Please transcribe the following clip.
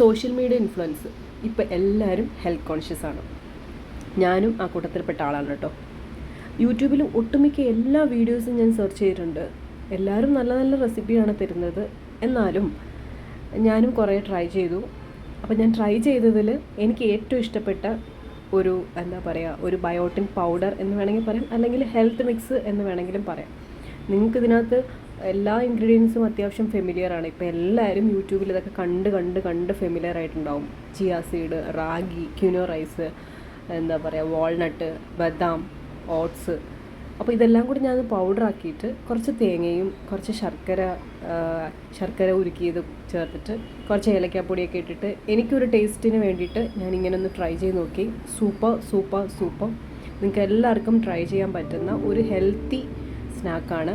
Social media influence ഇപ്പം എല്ലാവരും health conscious ആണ്. ഞാനും ആ കൂട്ടത്തിൽപ്പെട്ട ആളാണ് കേട്ടോ. യൂട്യൂബിലും ഒട്ടുമിക്ക എല്ലാ വീഡിയോസും ഞാൻ സെർച്ച് ചെയ്തിട്ടുണ്ട്. എല്ലാവരും നല്ല നല്ല റെസിപ്പിയാണ് തരുന്നത്. എന്നാലും ഞാനും കുറേ ട്രൈ ചെയ്തു. അപ്പോൾ ഞാൻ ട്രൈ ചെയ്തതിൽ എനിക്ക് ഏറ്റവും ഇഷ്ടപ്പെട്ട ഒരു എന്താ പറയുക ഒരു ബയോട്ടിൻ പൗഡർ എന്ന് വേണമെങ്കിൽ പറയാം അല്ലെങ്കിൽ ഹെൽത്ത് മിക്സ് എന്ന് വേണമെങ്കിലും പറയാം. നിങ്ങൾക്ക് ഇതിനകത്ത് എല്ലാ ഇൻഗ്രീഡിയൻസും അത്യാവശ്യം ഫെമിലിയർ ആണ്. ഇപ്പോൾ എല്ലാവരും യൂട്യൂബിൽ ഇതൊക്കെ കണ്ട് കണ്ട് കണ്ട് ഫെമിലിയർ ആയിട്ടുണ്ടാവും. Chia seed ragi quinoa rice എന്താ പറയുക വാൾനട്ട് ബദാം ഓട്സ് അപ്പോൾ ഇതെല്ലാം കൂടി ഞാൻ പൗഡർ ആക്കിയിട്ട് കുറച്ച് തേങ്ങയും കുറച്ച് ശർക്കര ശർക്കര ഉരുക്കിയത് ചേർത്തിട്ട് കുറച്ച് ഏലക്കാപ്പൊടിയൊക്കെ ഇട്ടിട്ട് എനിക്കൊരു ടേസ്റ്റിന് വേണ്ടിയിട്ട് ഞാൻ ഇങ്ങനെ ഒന്ന് ട്രൈ ചെയ്ത് നോക്കി. Super super super. നിങ്ങൾക്ക് എല്ലാവർക്കും ട്രൈ ചെയ്യാൻ പറ്റുന്ന ഒരു ഹെൽത്തി സ്നാക്കാണ്